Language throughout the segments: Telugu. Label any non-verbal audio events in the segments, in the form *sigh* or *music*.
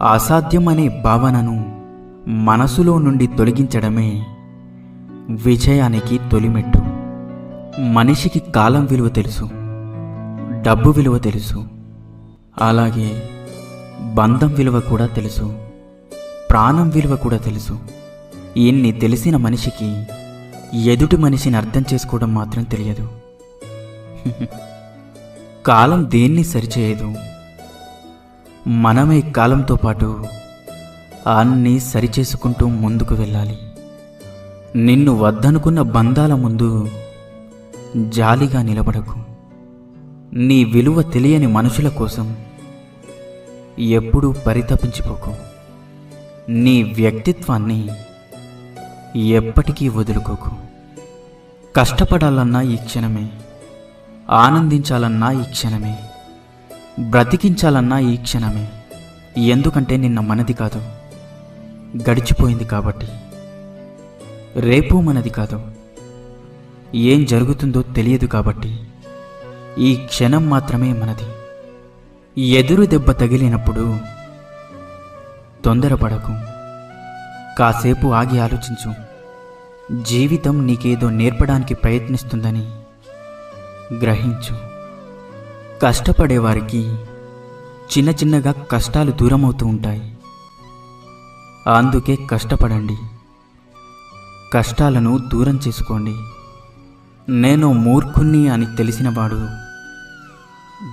అసాధ్యం అనే భావనను మనసులో నుండి తొలగించడమే విజయానికి తొలిమెట్టు. మనిషికి కాలం విలువ తెలుసు డబ్బు విలువ తెలుసు అలాగే బంధం విలువ కూడా తెలుసు ప్రాణం విలువ కూడా తెలుసు. ఇన్ని తెలిసిన మనిషికి ఎదుటి మనిషిని అర్థం చేసుకోవడం మాత్రం తెలియదు. కాలం దేన్ని సరిచేయదు? మనమే కాలంతో పాటు అన్నీ సరిచేసుకుంటూ ముందుకు వెళ్ళాలి. నిన్ను వద్దనుకున్న బంధాల ముందు జాలిగా నిలబడకు. నీ విలువ తెలియని మనుషుల కోసం ఎప్పుడూ పరితపించిపోకు. నీ వ్యక్తిత్వాన్ని ఎప్పటికీ వదులుకోకు. కష్టపడాలన్నా ఈ క్షణమే ఆనందించాలన్నా ఈ క్షణమే. బ్రతికించాలన్నా ఈ క్షణమే. ఎందుకంటే నిన్న మనది కాదు. గడిచిపోయింది కాబట్టి. రేపు మనది కాదు. ఏం జరుగుతుందో తెలియదు కాబట్టి. ఈ క్షణం మాత్రమే మనది. ఎదురు దెబ్బ తగిలినప్పుడు తొందరపడకు. కాసేపు ఆగి ఆలోచించు. జీవితం నీకేదో నేర్పడానికి ప్రయత్నిస్తుందని గ్రహించు. కష్టపడేవారికి చిన్న చిన్నగా కష్టాలు దూరమవుతూ ఉంటాయి. అందుకే కష్టపడండి. కష్టాలను దూరం చేసుకోండి. నేను మూర్ఖుణ్ణి అని తెలిసినవాడు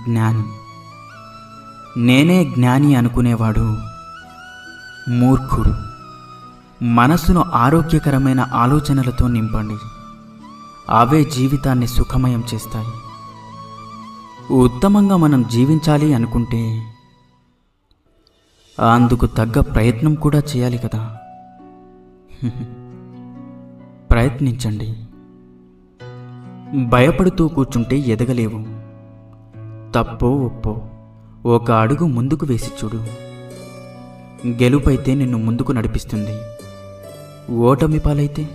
జ్ఞాని. నేనే జ్ఞాని అనుకునేవాడు మూర్ఖుడు. మనసును ఆరోగ్యకరమైన ఆలోచనలతో నింపండి. అవే జీవితాన్ని సుఖమయం చేస్తాయి. ఉత్తమంగా మనం జీవించాలి అనుకుంటే అందుకు తగ్గ ప్రయత్నం కూడా చేయాలి కదా. *laughs* ప్రయత్నించండి. భయపడుతూ కూర్చుంటే ఎదగలేవు. తప్పో ఒప్పో ఒక అడుగు ముందుకు వేసి చూడు. గెలుపైతే నిన్ను ముందుకు నడిపిస్తుంది. ఓటమి పాలైతే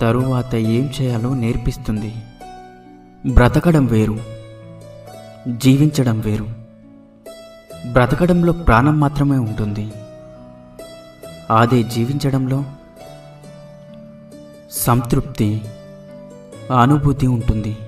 తరువాత ఏం చేయాలో నేర్పిస్తుంది. బ్రతకడం వేరు. జీవించడం వేరు. బ్రతకడంలో ప్రాణం మాత్రమే ఉంటుంది. అదే జీవించడంలో సంతృప్తి అనుభూతి ఉంటుంది.